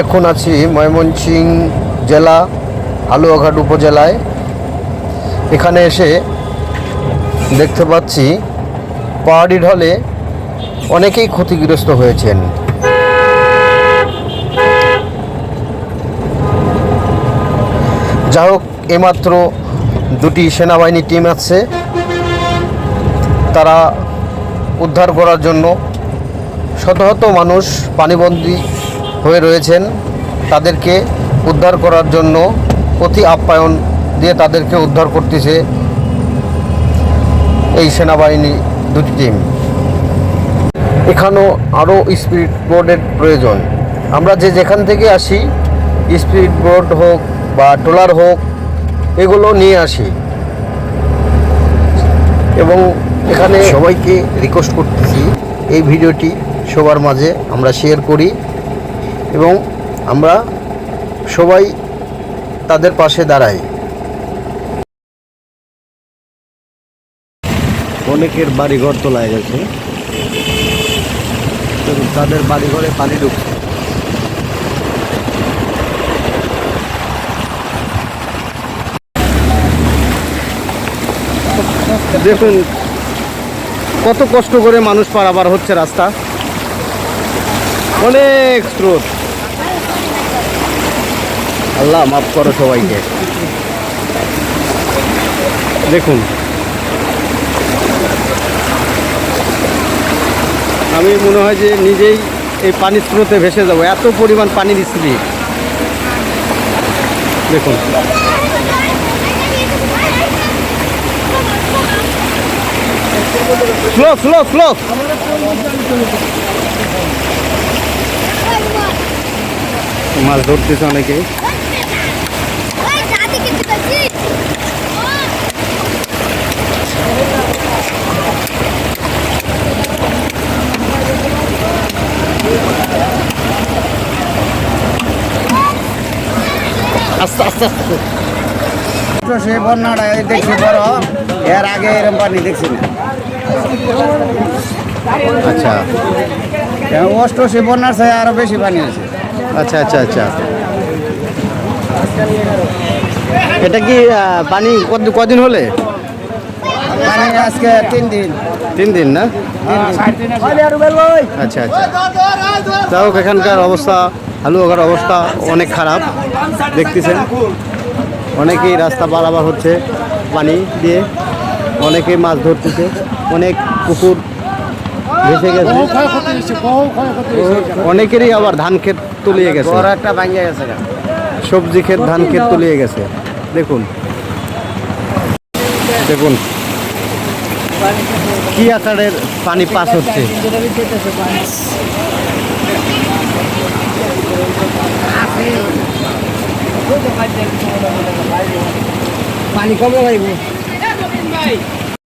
এখন আছি ময়মনসিং জেলা হালুয়াঘাট উপজেলায়। এখানে এসে দেখতে পাচ্ছি, পাহাড়ি ঢলে অনেকেই ক্ষতিগ্রস্ত হয়েছেন। যা হোক এইমাত্র দুটি সেনাবাহিনী টিম আছে। তারা উদ্ধার করার জন্য শত শত মানুষ পানিবন্দী হয়ে রয়েছেন, তাদেরকে উদ্ধার করার জন্য অতি আপ্যায়ন দিয়ে তাদেরকে উদ্ধার করতেছে এই সেনাবাহিনী দুটি টিম। এখানেও আরও স্পিড বোর্ডের প্রয়োজন। আমরা যে যেখান থেকে আসি স্পিড বোর্ড হোক বা ট্রলার হোক, এগুলো নিয়ে আসি। এবং এখানে সবাইকে রিকোয়েস্ট করতেছি, এই ভিডিওটি সবার মাঝে আমরা শেয়ার করি। এবং আমরা সবাই তাদের পাশে দাঁড়াই। অনেকের বাড়িঘর তোলা গেছে। তাদের বাড়িঘরে পানি ঢুকছে। দেখুন, কত কষ্ট করে মানুষ পারাবার হচ্ছে রাস্তা। অনেক স্রোত। আল্লাহ মাফ করো সবাইকে। দেখুন। আমি মনে হয় যে নিজেই এই পানির স্রোতে ভেসে যাব। এত পরিমাণ পানির স্পিড দেখুন। স্লো স্লো স্লো মাছ ধরতেছে অনেকে আস্তে আস্তে। আস্তে তো সে বন্যাটা দেখছি বড় এর আগে এরকম পানি দেখছি না। আচ্ছা। অষ্ট সে বন্যার আরও বেশি পানি আছে। আচ্ছা আচ্ছা আচ্ছা। এটা কি পানি কত কদিন হলে? পানি আজকে তিন দিন। তিন দিন না? আচ্ছা আচ্ছা। তাও এখানকার অবস্থা হালুয়াঘার অবস্থা অনেক খারাপ দেখতেছেন। অনেকেই রাস্তা পারাবার হচ্ছে পানি দিয়ে অনেকেই মাছ ধরতেছে অনেক পুকুর ভেসে গেছে। অনেকেরই আবার ধান ক্ষেত তলিয়ে গেছে। একটা ভাঙিয়ে গেছে। সবজি ক্ষেত ধান ক্ষেত তলিয়ে গেছে। দেখুন। দেখুন। কি আকারের পানি পাস হচ্ছে? পানি কমে ভাই।